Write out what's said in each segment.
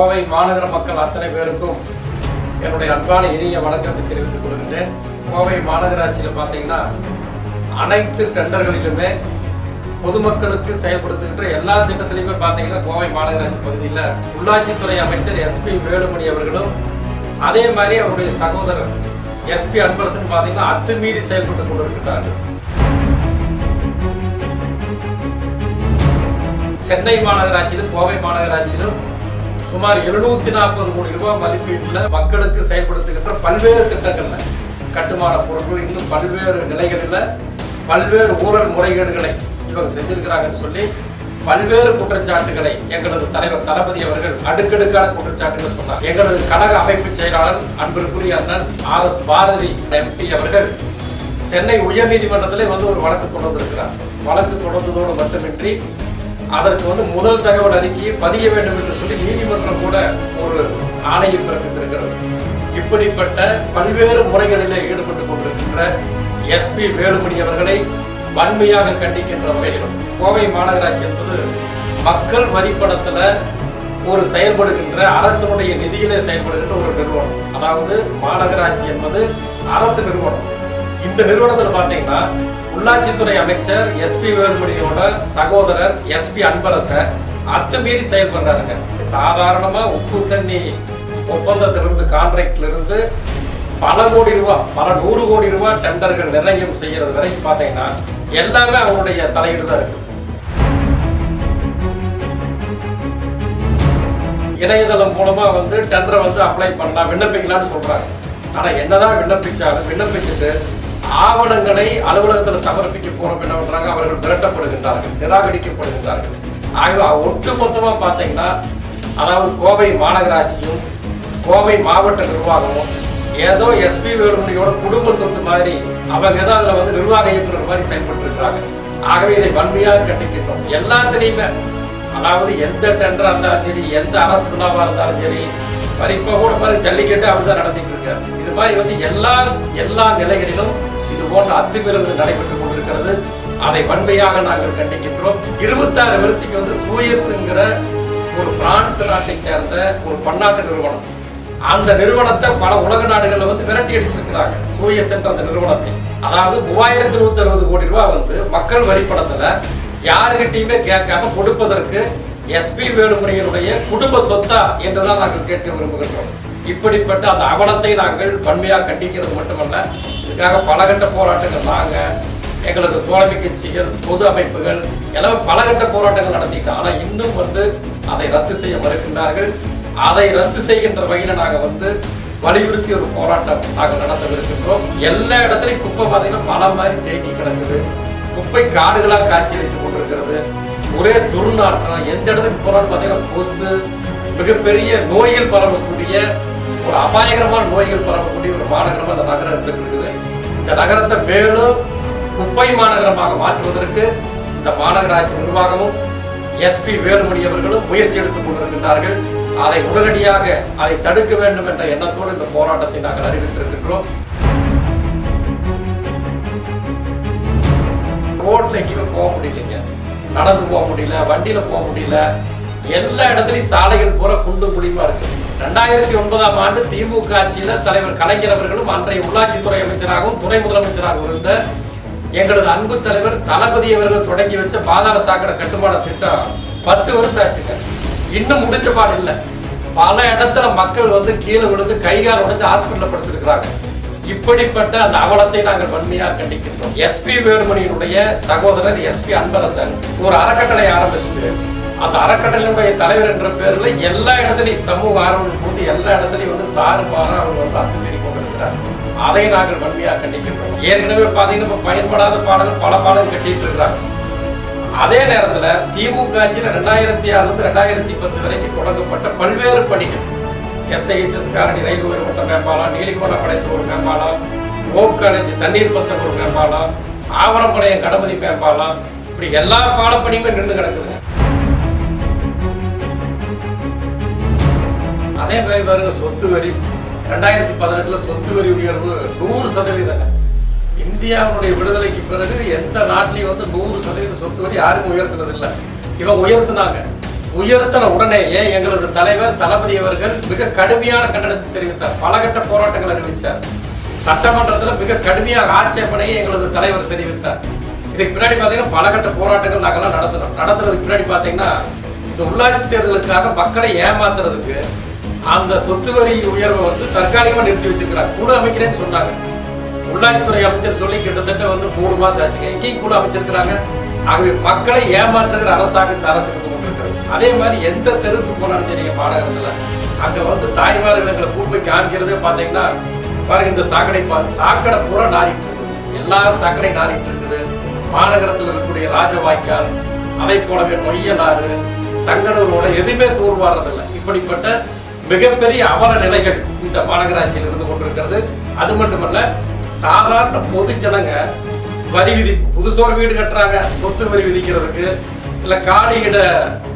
கோவை மாநகர மக்கள் அத்தனை பேருக்கும் என்னுடைய அன்பான இனிய வணக்கத்தை தெரிவித்துக் கொள்கின்றேன். கோவை மாநகராட்சியில் பார்த்தீங்கன்னா அனைத்து டெண்டர்களிலுமே பொதுமக்களுக்கு செயல்படுத்துகின்ற எல்லா திட்டத்திலையுமே பார்த்தீங்கன்னா கோவை மாநகராட்சி பகுதியில் உள்ளாட்சித்துறை அமைச்சர் எஸ்பி வேலுமணி அவர்களும் அதே மாதிரி அவருடைய சகோதரர் எஸ்பி அன்பரசன் பார்த்தீங்கன்னா அத்துமீறி செயல்பட்டு கொண்டிருக்கின்றார்கள். சென்னை மாநகராட்சியிலும் கோவை மாநகராட்சியிலும் சுமார் எழுநூத்தி நாற்பது கோடி ரூபாய் மதிப்பீட்டில் மக்களுக்கு செயல்படுத்துகின்ற பல்வேறு திட்டங்கள்ல கட்டுமான பொருட்கள் இன்னும் பல்வேறு நிலைகளில் பல்வேறு ஊழல் முறைகேடுகளை இவங்க செஞ்சிருக்கிறாங்கன்னு சொல்லி பல்வேறு குற்றச்சாட்டுகளை எங்களது தலைவர் தளபதி அவர்கள் அடுக்கடுக்கான குற்றச்சாட்டுகளை சொன்னார். எங்களது கழக அமைப்பு செயலாளர் அன்பிற்குரிய அண்ணன் ஆர் எஸ் பாரதி எம்பி அவர்கள் சென்னை உயர்நீதிமன்றத்திலே வந்து ஒரு வழக்கு தொடர்ந்திருக்கிறார். வழக்கு தொடர்ந்ததோடு மட்டுமின்றி அதற்கு வந்து முதல் தகவல் அறிக்கையை பதிய வேண்டும் என்று சொல்லி நீதிமன்றம் கூட ஒரு ஆணையை பிறப்பித்திருக்கிறது. இப்படிப்பட்ட பல்வேறு முறைகளில் ஈடுபட்டு கொண்டிருக்கின்ற எஸ்பி வேலுமணி அவர்களை வன்மையாக கண்டிக்கின்ற வகையிலும் கோவை மாநகராட்சி என்பது மக்கள் வரிப்பணத்தில் ஒரு செயல்படுகின்ற அரசனுடைய நிதியிலே செயல்படுகின்ற ஒரு நிறுவனம். அதாவது மாநகராட்சி என்பது அரசு நிறுவனம். இந்த நிறுவனத்தில் பார்த்தீங்கன்னா உள்ளாட்சித்துறை அமைச்சர் எஸ்பி வேலுமணியோட சகோதரர் எஸ்பி அன்பரசர் அத்துமீறி செயல்படுறாருங்க. சாதாரணமா உப்பு தண்ணி ஒப்பந்தத்திலிருந்து கான்ட்ராக்ட்லிருந்து பல கோடி ரூபாய் பல நூறு கோடி ரூபாய் டெண்டர்கள் நிர்ணயம் செய்யறது வரைக்கும் பார்த்தீங்கன்னா எல்லாமே அவருடைய தலையீடு தான் இருக்குது இணையதளம் மூலமா வந்து டெண்டரை வந்து அப்ளை பண்ணலாம் விண்ணப்பிக்கலாம்னு சொல்றாங்க ஆனா என்னதான் விண்ணப்பிச்சாலும் விண்ணப்பிச்சுட்டு ஆவணங்களை அலுவலகத்தில் சமர்ப்பிக்க போறோம் என்ன பண்றாங்க? அவர்கள் மிரட்டப்படுகின்றார்கள் நிராகரிக்கப்படுகின்றார்கள். ஆகவே ஒட்டு மொத்தமா பார்த்தீங்கன்னா அதாவது கோவை மாநகராட்சியும் கோவை மாவட்ட நிர்வாகமும் ஏதோ எஸ்பி வேலுமணியோட குடும்ப சொத்து மாதிரி அவங்க ஏதோ அதுல வந்து நிர்வாக இயக்குனர் மாதிரி செயல்பட்டு இருக்கிறாங்க ஆகவே இதை வன்மையாக கண்டிக்கின்றோம். எல்லாத்திலையுமே அதாவது எந்த டெண்டரா இருந்தாலும் சரி எந்த அரசு விழாவா இருந்தாலும் சரி மாதிரி இப்போ கூட மாதிரி ஜல்லிக்கட்டு அவர் தான் நடத்திட்டு இருக்காரு. இது மாதிரி வந்து எல்லா எல்லா நிலைகளிலும் இது போன்ற அத்துமீறல்கள் நடைபெற்றுக் கொண்டிருக்கிறது. அதை வன்மையாக நாங்கள் கண்டிக்கின்றோம். இருபத்தாறு வருஷத்துக்கு வந்து சூயஸ்ங்கிற ஒரு பிரான்ஸ் நாட்டை சேர்ந்த ஒரு பன்னாட்டு நிறுவனம். அந்த நிறுவனத்தை பல உலக நாடுகளில் வந்து விரட்டி அடிச்சிருக்கிறாங்க. சூயஸ் என்ற அந்த நிறுவனத்தை. அதாவது மூவாயிரத்தி நூத்தி அறுபது கோடி ரூபாய் வந்து மக்கள் வரி பணத்துல யாருகிட்டயுமே கேட்காம கொடுப்பதற்கு எஸ்பி வேலுமணியினுடைய குடும்ப சொத்தா என்றுதான் நாங்கள் கேட்க விரும்புகின்றோம். இப்படிப்பட்ட அந்த அவலத்தை நாங்கள் வன்மையாக கண்டிக்கிறது மட்டுமல்ல இதுக்காக பலகட்ட போராட்டங்கள் நாங்கள் எங்களது தோழமை கட்சிகள் பொது அமைப்புகள் எல்லாமே பலகட்ட போராட்டங்கள் நடத்திட்டோம். ஆனால் இன்னும் வந்து அதை ரத்து செய்ய மறுக்கின்றார்கள். அதை ரத்து செய்கின்ற வகையில் நாங்கள் வந்து வலியுறுத்தி ஒரு போராட்டம் நாங்கள் நடத்தவிருக்கின்றோம். எல்லா இடத்துலையும் குப்பை பார்த்தீங்கன்னா மலம் மாதிரி தேங்கி கிடக்குது. குப்பை காடுகளாக காட்சியளித்துக் கொண்டிருக்கிறது. ஒரே துர்நாற்றம் எந்த இடத்துக்கு போனாலும் பார்த்தீங்கன்னா கொசு மிகப்பெரிய நோய்கள் பரவக்கூடிய ஒரு அபாயகரமான நோய்கள் பரவக்கூடிய ஒரு மாநகரமாக இந்த நகரம் இருந்துட்டு இருக்குது. இந்த நகரத்தை மேலும் குப்பை மாநகரமாக மாற்றுவதற்கு இந்த மாநகராட்சி நிர்வாகமும் எஸ்பி வேலுமணி அவர்களும் முயற்சி எடுத்துக் கொண்டிருக்கின்றார்கள். அதை உடனடியாக அதை தடுக்க வேண்டும் என்ற எண்ணத்தோடு இந்த போராட்டத்தை நாங்கள் அறிவித்திருக்கின்றோம். ரோட்ல எங்கேயுமே போக முடியலைங்க. நடந்து போக முடியல வண்டியில போக முடியல. எல்லா இடத்துலையும் சாலைகள் பூரா குண்டு குழியுமா இருக்கு. ரெண்டாயிரத்தி ஒன்பதாம் ஆண்டு திமுக ஆட்சியில் தலைவர் கலைஞர் அவர்களும் அன்றைய உள்ளாட்சித்துறை அமைச்சராகவும் துணை முதலமைச்சராகவும் இருந்த எங்களது அன்பு தலைவர் தளபதி அவர்கள் தொடங்கி வச்ச பாதாள சாக்கடை கட்டுமான திட்டம் பத்து வருஷம் ஆச்சுங்க. இன்னும் முடிஞ்ச பாடு இல்லை. பல இடத்துல மக்கள் வந்து கீழே விழுந்து கைகால் உடைஞ்சு ஹாஸ்பிட்டலில் படுத்திருக்கிறாங்க. இப்படிப்பட்ட அந்த அவலத்தை நாங்கள் வன்மையாக கண்டிக்கின்றோம். எஸ்பி வேலுமணியினுடைய சகோதரர் எஸ்பி அன்பரசன் ஒரு அறக்கட்டளை ஆரம்பிச்சுட்டு அந்த அறக்கட்டளையினுடைய தலைவர் என்ற பேரில் எல்லா இடத்துலையும் சமூக ஆர்வம் போது எல்லா இடத்துலையும் வந்து தாறுமாறாக அவங்க வந்து அத்துமீறி கொண்டிருக்கிறார் அதை நாங்கள் வன்மையாக கண்டிக்கின்றோம். ஏற்கனவே பார்த்தீங்கன்னா இப்ப பயன்படாத பாடல்கள் பல பாடல்கள் கட்டிட்டு இருக்கிறாங்க. அதே நேரத்தில் திமுக ஆட்சியில் ரெண்டாயிரத்தி ஆறுலேருந்து ரெண்டாயிரத்தி பத்து வரைக்கும் தொடங்கப்பட்ட பல்வேறு பணிகள். எஸ்ஐஹெச்எஸ் காரணி ரயில் உயர்மட்ட மேம்பாலம் நீலிக்கோணம் படைத்த ஒரு மேம்பாலம் ஓக் காலேஜ் தண்ணீர் பத்த ஒரு மேம்பாலம் ஆவரம்பாளையம் கடமதி மேம்பாலம் இப்படி எல்லா பாடப்பணியுமே நின்று கிடக்குதுங்க. அதே மாதிரி பாருங்க சொத்து வரி. ரெண்டாயிரத்தி பதினெட்டுல சொத்து வரி உயர்வு நூறு சதவீதங்க இந்தியாவுடைய விடுதலைக்கு பிறகு எந்த நாட்டிலையும் வந்து நூறு சதவீத சொத்து வரி யாருக்கும் உயர்த்தினது இல்லை. இவன் உயர்த்தினாங்க. உயர்த்தின உடனேயே எங்களது தலைவர் தளபதி அவர்கள் மிக கடுமையான கண்டனத்தை தெரிவித்தார். பலகட்ட போராட்டங்கள் அறிவித்தார் சட்டமன்றத்தில் மிக கடுமையாக ஆட்சேபனையை எங்களது தலைவர் தெரிவித்தார். இதுக்கு பின்னாடி பார்த்தீங்கன்னா பலகட்ட போராட்டங்கள் நாங்கள்லாம் நடத்தினோம். நடத்துறதுக்கு பின்னாடி பார்த்தீங்கன்னா இந்த உள்ளாட்சி தேர்தலுக்காக மக்களை ஏமாத்துறதுக்கு அந்த சொத்து வரி உயர்வை வந்து தற்காலிகமாக நிறுத்தி வச்சிருக்கிறாங்க கூட அமைக்கிறேன்னு சொன்னாங்க. உள்ளாட்சித்துறை அமைச்சர் சொல்லி கிட்டத்தட்ட வந்து மூணு மாசம் ஆச்சுங்க. எங்கேயும் கூட அமைச்சிருக்கிறாங்க. ஆகவே மக்களை ஏமாற்றுகிற அரசாங்கத்தை அரசு இருந்து கொண்டிருக்கிறது. அதே மாதிரி எந்த தெருவுக்கு போனாலும் சரி மாநகரத்தில் அங்கே வந்து தாய்மார்கள் எங்களை கூட்டு போய் காமிக்கிறதே பார்த்தீங்கன்னா பாருங்க இந்த சாக்கடை பா சாக்கடை பூரா நாரிட்டு இருக்குது. எல்லா சாக்கடை நாரிட்டு இருக்குது. மாநகரத்தில் இருக்கக்கூடிய ராஜவாய்க்கால் அதை போலவே நொய்யலாறு சங்கடூரோட எதுவுமே தூர்வாரதில்லை இப்படிப்பட்ட மிகப்பெரிய அவல நிலைகள் இந்த மாநகராட்சியில் இருந்து கொண்டிருக்கிறது. அது மட்டுமல்ல சாதாரண பொது ஜனங்க வரி விதிப்பு புதுசோர் வீடு கட்டுறாங்க சொத்து வரி விதிக்கிறதுக்கு இல்லை காணியிட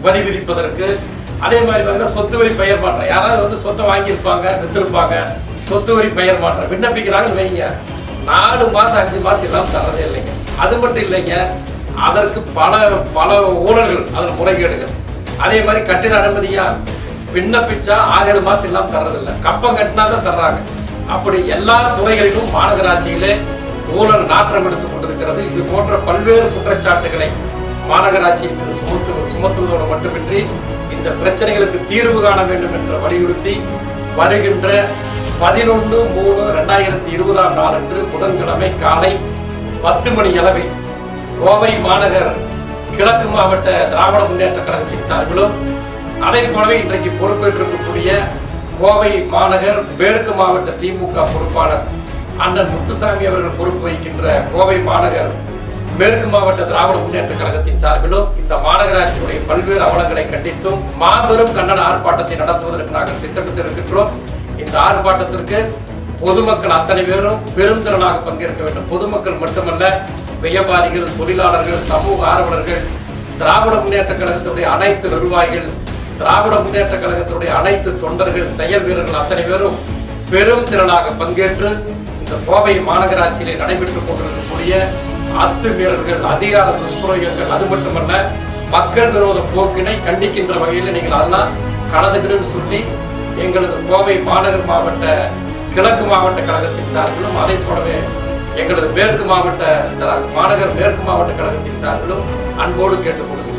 வரி விதிப்பதற்கு அதே மாதிரி பார்த்தீங்கன்னா சொத்து வரி பெயர் மாற்றம். யாராவது வந்து சொத்தை வாங்கியிருப்பாங்க வித்திருப்பாங்க சொத்து வரி பெயர் மாற்றம். விண்ணப்பிக்கிறாங்கன்னு வைங்க. நாலு மாதம் அஞ்சு மாதம் இல்லாமல் தரதே இல்லைங்க. அது மட்டும் இல்லைங்க அதற்கு பல பல ஊழல்கள் அதில் முறைகேடுகள். அதே மாதிரி கட்டிட அனுமதியாக விண்ணப்பிச்சா ஆறு ஏழு மாசம் எல்லாம் தர்றதில்ல. கப்பம் கட்டினா தான் தர்றாங்க. அப்படி எல்லா துறைகளிலும் மாநகராட்சியிலே ஊழல் நாற்றம் எடுத்துக் கொண்டிருக்கிறது. இது போன்ற பல்வேறு குற்றச்சாட்டுகளை மாநகராட்சியின் மீது சுமத்து சுமத்துவதோடு மட்டுமின்றி இந்த பிரச்சனைகளுக்கு தீர்வு காண வேண்டும் என்று வலியுறுத்தி வருகின்ற பதினொன்று மூணு ரெண்டாயிரத்தி இருபதாம் நாளன்று புதன்கிழமை காலை பத்து மணி அளவில் கோவை மாநகர் கிழக்கு மாவட்ட திராவிட முன்னேற்ற கழகத்தின் சார்பிலும் அதை போலவே இன்றைக்கு பொறுப்பேற்றிருக்கக்கூடிய கோவை மாநகர் மேற்கு மாவட்ட திமுக பொறுப்பாளர் அண்ணன் முத்துசாமி அவர்கள் பொறுப்பு வகிக்கின்ற கோவை மாநகர் மேற்கு மாவட்ட திராவிட முன்னேற்ற கழகத்தின் சார்பிலும் இந்த மாநகராட்சியுடைய பல்வேறு அவலங்களை கண்டித்தும் மாபெரும் கண்டன ஆர்ப்பாட்டத்தை நடத்துவதற்கு நாங்கள் திட்டமிட்டு இருக்கின்றோம் இந்த ஆர்ப்பாட்டத்திற்கு பொதுமக்கள் அத்தனை பேரும் பெரும் திறனாக பங்கேற்க வேண்டும். பொதுமக்கள் மட்டுமல்ல வியாபாரிகள் தொழிலாளர்கள் சமூக ஆர்வலர்கள் திராவிட முன்னேற்ற கழகத்துடைய அனைத்து நிர்வாகிகள் திராவிட முன்னேற்ற கழகத்துடைய அனைத்து தொண்டர்கள் செயல் வீரர்கள் அத்தனை பேரும் பெரும் திரளாக பங்கேற்று இந்த கோவை மாநகராட்சியிலே நடைபெற்றுக் கொண்டிருக்கக்கூடிய அத்துமீறல்கள் அதிகார துஷ்பிரயோகங்கள் அது மட்டுமல்ல மக்கள் விரோத போக்கினை கண்டிக்கின்ற வகையில் நீங்கள் அதெல்லாம் கலந்துக்கணும்னு சொல்லி எங்களது கோவை மாநகர் மாவட்ட கிழக்கு மாவட்ட கழகத்தின் சார்பிலும் அதை போலவே எங்களது மேற்கு மாவட்ட மாநகர் மேற்கு மாவட்ட கழகத்தின் சார்பிலும் அன்போடு கேட்டுக்கொள்கிறோம்.